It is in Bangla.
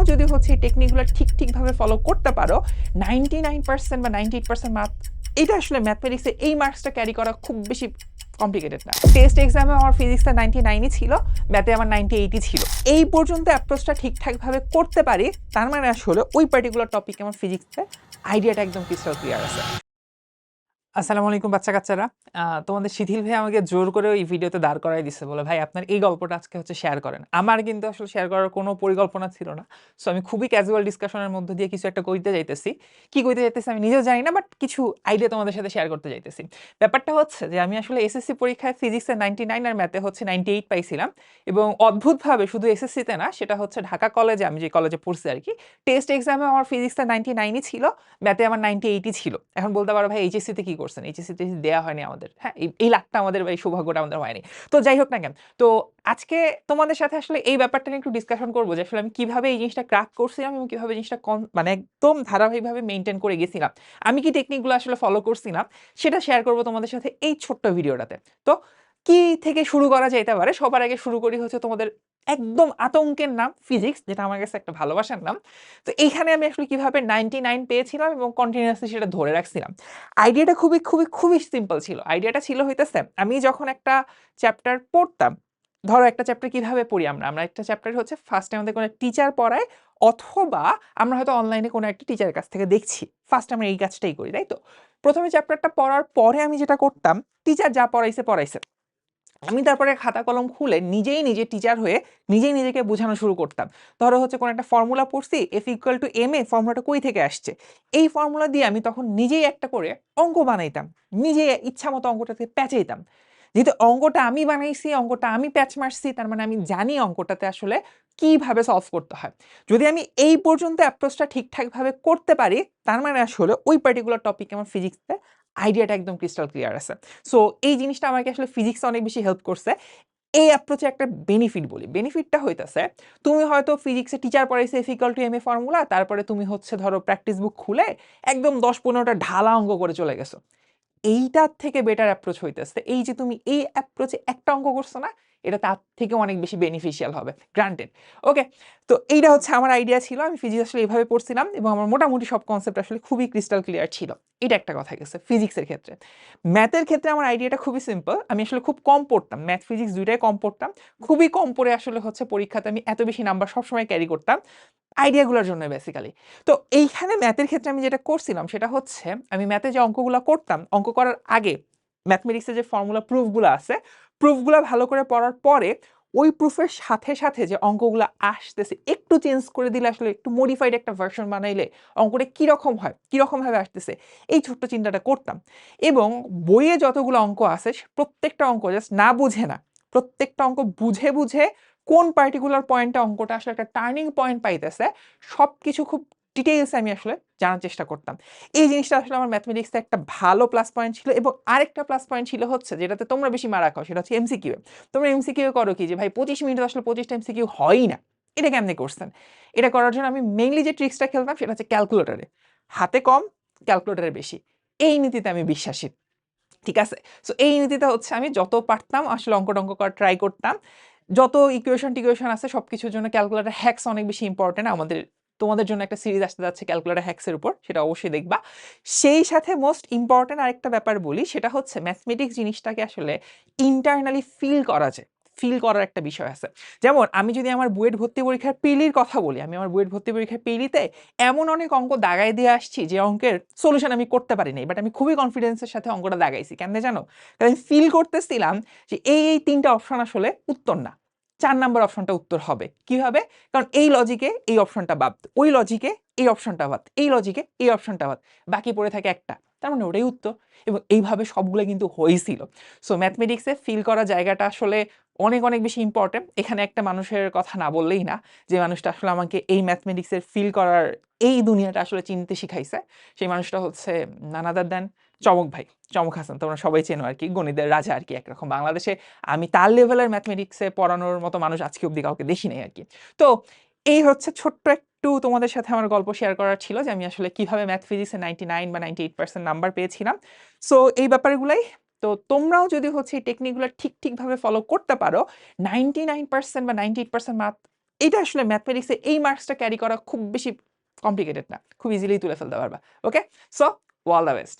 তোমরাও যদি হচ্ছে এই টেকনিকগুলো ঠিক ঠিকভাবে ফলো করতে পারো নাইনটি নাইন পার্সেন্ট বা নাইনটি এইট পার্সেন্ট মার্ক এটা আসলে ম্যাথমেটিক্সে এই মার্কসটা ক্যারি করা খুব বেশি কমপ্লিকেটেড না। টেস্ট এক্সামে আমার ফিজিক্সটা নাইনটি নাইনই ছিল ম্যাথে আমার নাইনটি এইটই ছিল। এই পর্যন্ত অ্যাপ্রোচটা ঠিকঠাকভাবে করতে পারি, তার মানে আসলে ওই পার্টিকুলার টপিকে আমার ফিজিক্সে আইডিয়াটা একদম ক্রিস্টাল ক্লিয়ার আছে। আসসালামু আলাইকুম বাচ্চা কাচ্চারা। তোমাদের শিথিল ভাই আমাকে জোর করে ওই ভিডিওতে দাঁড় করাই দিচ্ছে বলে, ভাই, আপনার এই গল্পটা আজকে হচ্ছে শেয়ার করেন। আমার কিন্তু আসলে শেয়ার করার কোনো পরিকল্পনা ছিল না। সো আমি খুবই ক্যাজুয়াল ডিসকাশনের মধ্যে দিয়ে কিছু একটা কইতে যাইতেছি। কি কইতে যাইতেছি আমি নিজেও জানি না বাট কিছু আইডিয়া তোমাদের সাথে শেয়ার করতে যাইতেছি। ব্যাপারটা হচ্ছে যে, আমি আসলে এসএসসি পরীক্ষায় ফিজিক্সে নাইনটি নাইন আর ম্যাথে হচ্ছে নাইনটি এইট পাইছিলাম। এবং অদ্ভুতভাবে শুধু এসএসসিতে না, সেটা হচ্ছে ঢাকা কলেজে আমি যে কলেজে পড়ছি আর কি টেস্ট এক্সামে আমার ফিজিক্সটা নাইনটি নাইনই ছিল ম্যাথে আমার নাইনটি এইটই ছিল। এখন বলতে পারো ভাই এইচএসসিতে কি করছেন এইচএসসিতে দেওয়া হয়নি আমাদের। হ্যাঁ এই লাখটা আমাদের, এই সৌভাগ্যটা আমাদের হয়নি। তো যাই হোক না কেন, তো আজকে তোমাদের সাথে আসলে এই ব্যাপারটা নিয়ে একটু ডিসকাশন করব যে আসলে আমি কীভাবে এই জিনিসটা ক্রাক করছিলাম এবং কীভাবে জিনিসটা কম মানে একদম ধারাবাহিকভাবে মেনটেন করে গেছিলাম। আমি কি টেকনিকগুলো আসলে ফলো করছিলাম, সেটা শেয়ার করব তোমাদের সাথে এই ছোট্ট ভিডিওটাতে তো কি থেকে শুরু করা যেতে পারে? সবার আগে শুরু করি হচ্ছে তোমাদের একদম আতঙ্কের নাম ফিজিক্স যেটা আমার কাছে একটা ভালোবাসার নাম। তো এইখানে আমি আসলে কীভাবে নাইনটি নাইন পেয়েছিলাম এবং কন্টিনিউয়াসলি সেটা ধরে রাখছিলাম। আইডিয়াটা খুবই খুবই খুবই সিম্পল ছিল। আইডিয়াটা ছিল হইতেছে, আমি যখন একটা চ্যাপ্টার পড়তাম, ধরো একটা চ্যাপ্টার কীভাবে পড়ি আমরা? আমরা একটা চ্যাপ্টার হচ্ছে ফার্স্টে আমাদের কোনো টিচার পড়ায়, অথবা আমরা হয়তো অনলাইনে কোনো একটা টিচারের কাছ থেকে দেখছি। ফার্স্ট আমরা এই কাজটাই করি, তাই তো? প্রথমে চ্যাপ্টারটা পড়ার পরে আমি যেটা করতাম টিচার যা পড়াইছে পড়াইছে। আমি তারপরে খাতা কলম খুলে নিজেই নিজে টিচার হয়ে নিজেই নিজেকে বোঝানো শুরু করতাম। ধরো হচ্ছে কোনো একটা ফর্মুলা পড়ছি F equal to M A ফর্মুলাটা কই থেকে আসছে? এই ফর্মুলা দিয়ে আমি তখন নিজেই একটা করে অঙ্ক বানাইতাম। নিজে ইচ্ছা মতো অঙ্কটাতে প্যাচাইতাম যেহেতু অঙ্কটা আমি বানাইছি, অঙ্কটা আমি প্যাচ মারছি, তার মানে আমি জানি অঙ্কটাতে আসলে কীভাবে সলভ করতে হয়। যদি আমি এই পর্যন্ত অ্যাপ্রোচটা ঠিকঠাকভাবে করতে পারি, তার মানে আসলে ওই পার্টিকুলার টপিক আমার ফিজিক্সে আইডিয়াটা একদম ক্রিস্টাল ক্লিয়ার আছে। সো এই জিনিসটা আমাকে আসলে ফিজিক্সে অনেক বেশি হেল্প করছে। এই অ্যাপ্রোচে একটা বেনিফিট বলি। বেনিফিটটা হইতেছে, তুমি হয়তো ফিজিক্সে teacher পড়াইছে F equal to M A formula তারপরে তুমি হচ্ছে ধরো প্র্যাকটিস বুক খুলে একদম দশ পনেরোটা ঢালা অঙ্গ করে চলে গেছো। এইটার থেকে বেটার অ্যাপ্রোচ হইতেছে। এই যে তুমি এই অ্যাপ্রোচে একটা অঙ্ক করছ না, এটা তার থেকে অনেক বেশি বেনিফিশিয়াল হবে। গ্রান্টেড ওকে তো এইটা হচ্ছে আমার আইডিয়া ছিল। আমি ফিজিক্স আসলে এইভাবে পড়ছিলাম এবং আমার মোটামুটি সব কনসেপ্ট আসলে খুবই ক্রিস্টাল ক্লিয়ার ছিল। এটা একটা কথা গেছে ফিজিক্সের ক্ষেত্রে। ম্যাথের ক্ষেত্রে আমার আইডিয়াটা খুবই সিম্পল আমি আসলে খুব কম পড়তাম। ম্যাথ ফিজিক্স দুইটাই কম পড়তাম। খুবই কম পড়ে আসলে হচ্ছে পরীক্ষাতে আমি এত বেশি নাম্বার সবসময় ক্যারি করতাম। আইডিয়াগুলোর জন্য বেসিক্যালি তো এইখানে ম্যাথের ক্ষেত্রে আমি যেটা করছিলাম সেটা হচ্ছে, আমি ম্যাথে যে অঙ্কগুলো করতাম, অঙ্ক করার আগে ম্যাথমেটিক্সের যে ফর্মুলা প্রুফগুলো আছে প্রুফগুলো ভালো করে পড়ার পরে ওই প্রুফের সাথে সাথে যে অঙ্কগুলো আসতেছে, একটু চেঞ্জ করে দিলে আসলে একটু মডিফাইড একটা ভার্সন বানাইলে অঙ্কটা কীরকম হয়, কীরকমভাবে আসতেছে, এই ছোট্ট চিন্তাটা করতাম। এবং বইয়ে যতগুলো অঙ্ক আছে সে প্রত্যেকটা অঙ্ক জাস্ট না বুঝে না, প্রত্যেকটা অঙ্ক বুঝে বুঝে কোন পার্টিকুলার পয়েন্টটা অঙ্কটা আসলে একটা টার্নিং পয়েন্ট পাইতেছে সব কিছু খুব ডিটেইলসে আমি আসলে জানার চেষ্টা করতাম। এই জিনিসটা আসলে আমার ম্যাথমেটিক্সে একটা ভালো প্লাস পয়েন্ট ছিল এবং আরেকটা প্লাস পয়েন্ট ছিল হচ্ছে যেটাতে তোমরা বেশি মারা খাও সেটা হচ্ছে এমসিকিউ তোমরা এমসিকিউ করো কি যে, ভাই, পঁচিশ মিনিট আসলে পঁচিশটা এমসিকিউ হয়ই না। এটা কেমনি করছেন? এটা করার জন্য আমি মেইনলি যে ট্রিক্সটা খেলতাম সেটা হচ্ছে ক্যালকুলেটারে হাতে কম ক্যালকুলেটারে বেশি। এই নীতিতে আমি বিশ্বাসী। ঠিক আছে? সো এই নীতিতে হচ্ছে আমি যত পারতাম আসলে অঙ্ক টঙ্ক করা ট্রাই করতাম। যত ইকুয়েশন টিকুয়েশন আছে সব কিছুর জন্য ক্যালকুলেটার হ্যাক্স অনেক বেশি ইম্পর্টেন্ট আমাদের, তোমাদের জন্য একটা সিরিজ আসতে যাচ্ছে ক্যালকুলেটার হ্যাক্সের উপর, সেটা অবশ্যই দেখবা। সেই সাথে মোস্ট ইম্পর্টেন্ট আরেকটা ব্যাপার বলি, সেটা হচ্ছে ম্যাথমেটিক্স জিনিসটাকে আসলে ইন্টারনালি ফিল করা যায়। ফিল করার একটা বিষয় আছে। যেমন আমি যদি আমার বুয়েট ভর্তি পরীক্ষার পিলির কথা বলি, আমি আমার বুয়েট ভর্তি পরীক্ষার পিলিতে এমন অনেক অঙ্ক দাগাই দিয়ে আসছি যে অঙ্কের সলিউশন আমি করতে পারিনি বাট আমি খুবই কনফিডেন্সের সাথে অঙ্কটা দাগাইছি। কেমনে জানো? কারণ আমি ফিল করতেছিলাম যে এই এই তিনটা অপশন আসলে উত্তর না। চার নাম্বার অপশনটা উত্তর হবে। কীভাবে কারণ এই লজিকে এই অপশনটা বাদ, ওই লজিকে এই অপশনটা বাদ, এই লজিকে এই অপশনটা বাদ, বাকি পড়ে থাকে একটা। তার মানে ওটাই উত্তর। এবং এইভাবে সবগুলো কিন্তু হয়েছিল। সো ম্যাথমেটিক্সে ফিল করা জায়গাটা আসলে অনেক অনেক বেশি ইম্পর্টেন্ট এখানে একটা মানুষের কথা না বললেই না যে মানুষটা আসলে আমাকে এই ম্যাথমেটিক্সের ফিল করার এই দুনিয়াটা আসলে চিনতে শিখাইছে। সেই মানুষটা হচ্ছে নানাদার দেন চমক ভাই, চমক হাসান। তোমরা সবাই চেনো আর কি, গণিতের রাজা আর কি একরকম। বাংলাদেশে আমি তার লেভেলের ম্যাথমেটিক্সে পড়ানোর মতো মানুষ আজকে অব্দি কাউকে দেখি নাই আর কি। তো এই হচ্ছে ছোট্ট একটু তোমাদের সাথে আমার গল্প শেয়ার করার ছিল যে আমি আসলে কীভাবে ম্যাথ ফিজিক্সে নাইনটি নাইন বা নাইনটি এইট পার্সেন্ট নাম্বার পেয়েছিলাম। সো এই ব্যাপারগুলাই তো তোমরাও যদি হচ্ছে এই টেকনিকগুলো ঠিক, ঠিকভাবে ফলো করতে পারো নাইনটি নাইন পার্সেন্ট বা নাইনটি এইট পার্সেন্ট এটা আসলে ম্যাথমেটিক্সে এই মার্কসটা ক্যারি করা খুব বেশি কমপ্লিকেটেড না। খুব ইজিলি তুলে ফেলতে পারবা। Okay so all the best